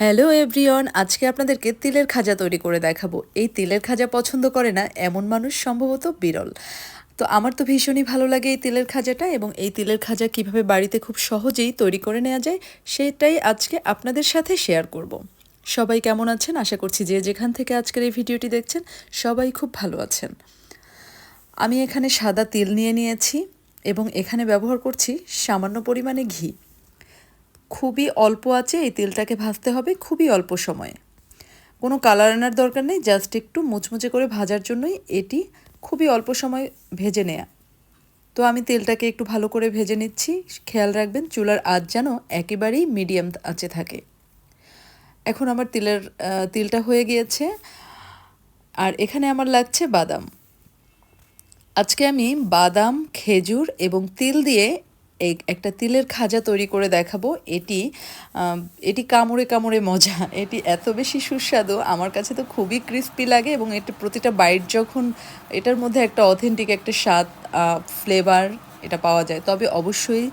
Hello everyone, আজকে আপনাদেরকে তিলের খাজা তৈরি করে দেখাবো। এই তিলের খাজা পছন্দ করে না, এমন মানুষ সম্ভবত বিরল। তো আমার তো ভীষণই ভালো লাগে এই তিলের খাজাটা এবং এই তিলের খাজা কীভাবে বাড়িতে খুব সহজেই তৈরি করে নেওয়া যায়, সেটাই আজকে আপনাদের সাথে শেয়ার করব। সবাই কেমন আছেন? আশা করছি যে যেখান থেকে আজকের এই ভিডিওটি দেখছেন, সবাই খুব ভালো আছেন। আমি এখানে সাদা তিল নিয়ে নিয়েছি এবং এখানে ব্যবহার করছি সামান্য পরিমাণে ঘি। খুবই অল্প আছে, এই তেলটাকে ভাজতে হবে খুবই অল্প সময়ে। কোনো কালার আনার দরকার নেই, জাস্ট একটু মুচমুচে করে ভাজার জন্যই এটি খুবই অল্প সময় ভেজে নেয়া। তো আমি তেলটাকে একটু ভালো করে ভেজে নিচ্ছি। খেয়াল রাখবেন, চুলার আঁচ যেন একেবারেই মিডিয়াম আঁচে থাকে। এখন আমার তিলের তিলটা হয়ে গিয়েছে। আর এখানে আমার লাগছে বাদাম। আজকে আমি বাদাম, খেজুর এবং তিল দিয়ে একটা তিলের খাজা তৈরি করে দেখাবো। এটি এটি কামড়ে কামড়ে মজা। এটি এত বেশি সুস্বাদু, আমার কাছে তো খুবই ক্রিস্পি লাগে এবং এটি প্রতিটা বাইট যখন, এটার মধ্যে একটা অথেন্টিক একটা স্বাদ ফ্লেভার এটা পাওয়া যায়। তবে অবশ্যই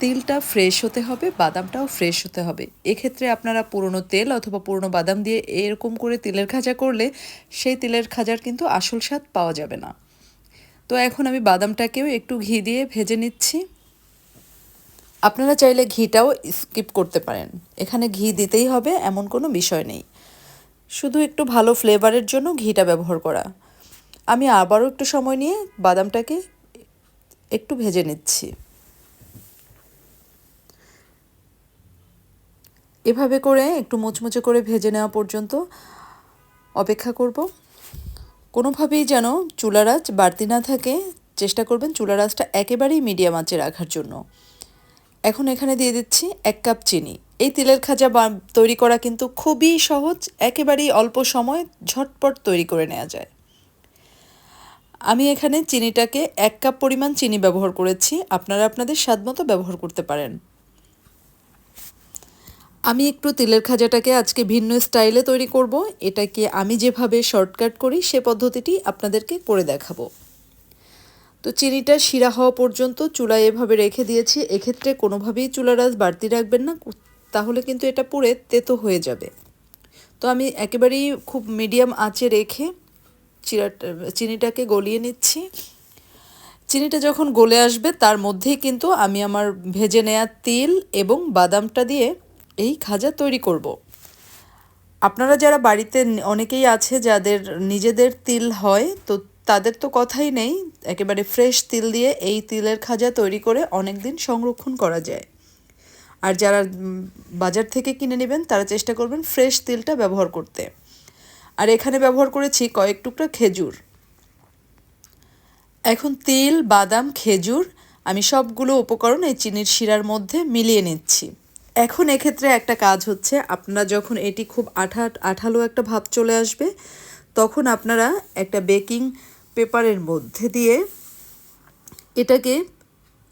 তিলটা ফ্রেশ হতে হবে, বাদামটাও ফ্রেশ হতে হবে। এক্ষেত্রে আপনারা পুরনো তেল অথবা পুরনো বাদাম দিয়ে এরকম করে তিলের খাজা করলে সেই তিলের খাজার কিন্তু আসল স্বাদ পাওয়া যাবে না। তো এখন আমি বাদামটাকেও একটু ঘি দিয়ে ভেজে নিচ্ছি। আপনারা চাইলে ঘিটাও স্কিপ করতে পারেন। এখানে ঘি দিতেই হবে, এমন কোনো বিষয় নেই। শুধু একটু ভালো ফ্লেভারের জন্য ঘিটা ব্যবহার করা। আমি আবারও একটু সময় নিয়ে বাদামটাকে একটু ভেজে নিচ্ছি। এভাবে করে একটু মুচমুচে করে ভেজে নেওয়া পর্যন্ত অপেক্ষা করব। কোনোভাবেই যেন চুলার আঁচ বাড়তি না থাকে, চেষ্টা করবেন চুলার আঁচটা একেবারেই মিডিয়াম আঁচে রাখার জন্য। এখন এখানে দিয়ে দিচ্ছি এক কাপ চিনি। এই তিলের খাজা তৈরি করা কিন্তু খুবই সহজ, একেবারেই অল্প সময় ঝটপট তৈরি করে নেওয়া যায়। আমি এখানে চিনিটাকে এক কাপ পরিমাণ চিনি ব্যবহার করেছি, আপনারা আপনাদের স্বাদ মতো ব্যবহার করতে পারেন। আমি একটু তিলের খাজাটাকে আজকে ভিন্ন স্টাইলে তৈরি করব, এটাকে আমি যেভাবে শর্টকাট করি সে পদ্ধতিটি আপনাদেরকে করে দেখাবো। তো চিনিটা শিরা হওয়া পর্যন্ত চুলায় এভাবে রেখে দিয়েছি। এক্ষেত্রে কোনোভাবেই চুলার আজ বাড়তি রাখবেন না। তাহলে কিন্তু এটা পুড়ে তেতো হয়ে যাবে। তো আমি একেবারেই খুব মিডিয়াম আঁচে রেখে চিরাটা চিনিটাকে গলিয়ে নিচ্ছি। চিনিটা যখন গলে আসবে, তার মধ্যেই কিন্তু আমি আমার ভেজে নেওয়া তিল এবং বাদামটা দিয়ে এই খাজা তৈরি করব। আপনারা যারা বাড়িতে অনেকেই আছে, যাদের নিজেদের তিল হয়, তো তাদের তো কথাই নেই। একেবারে ফ্রেশ তিল দিয়ে এই তিলের খাজা তৈরি করে অনেক দিন সংরক্ষণ করা যায়। আর যারা বাজার থেকে কিনে নেবেন, তারা চেষ্টা করবেন ফ্রেশ তিলটা ব্যবহার করতে। আর এখানে ব্যবহার করেছি কয়েক টুকরা খেজুর। এখন তিল, বাদাম, খেজুর, আমি সবগুলো উপকরণ এই চিনির শিরার মধ্যে মিলিয়ে নিচ্ছি। এখন এক্ষেত্রে একটা কাজ হচ্ছে, আপনারা যখন এটি খুব আঠা, আঠালো একটা ভাব চলে আসবে, তখন আপনারা একটা বেকিং পেপারের মধ্যে দিয়ে এটাকে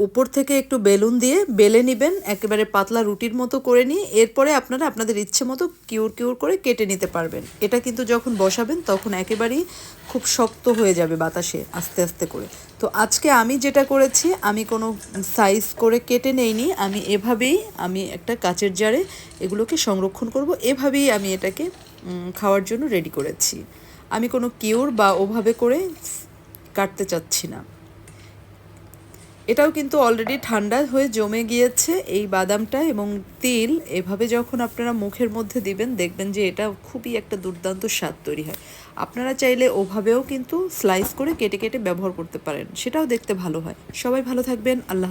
উপর থেকে একটু বেলুন দিয়ে বেলে নেবেন, একেবারে পাতলা রুটির মতো করে নিয়ে, এরপরে আপনারা আপনাদের ইচ্ছে মতো কিউর কিউর করে কেটে নিতে পারবেন। এটা কিন্তু যখন বসাবেন তখন একেবারেই খুব শক্ত হয়ে যাবে বাতাসে আস্তে আস্তে করে। তো আজকে আমি যেটা করেছি, আমি কোনো সাইজ করে কেটে নেইনি, আমি এভাবেই আমি একটা কাচের জারে এগুলোকে সংরক্ষণ করব। এভাবেই আমি এটাকে খাওয়ার জন্য রেডি করেছি। আমি কোনো কিউর বা ওভাবে করে কাটতে চাচ্ছি না। এটাও কিন্তু অলরেডি ঠান্ডা হয়ে জমে গিয়েছে এই বাদামটা এবং তিল। এভাবে যখন আপনারা মুখের মধ্যে দিবেন, দেখবেন যে এটা খুবই একটা দুর্দান্ত স্বাদ তৈরি হয়। আপনারা চাইলে ওভাবেও কিন্তু স্লাইস করে কেটে কেটে ব্যবহার করতে পারেন, সেটাও দেখতে ভালো হয়। সবাই ভালো থাকবেন, আল্লাহ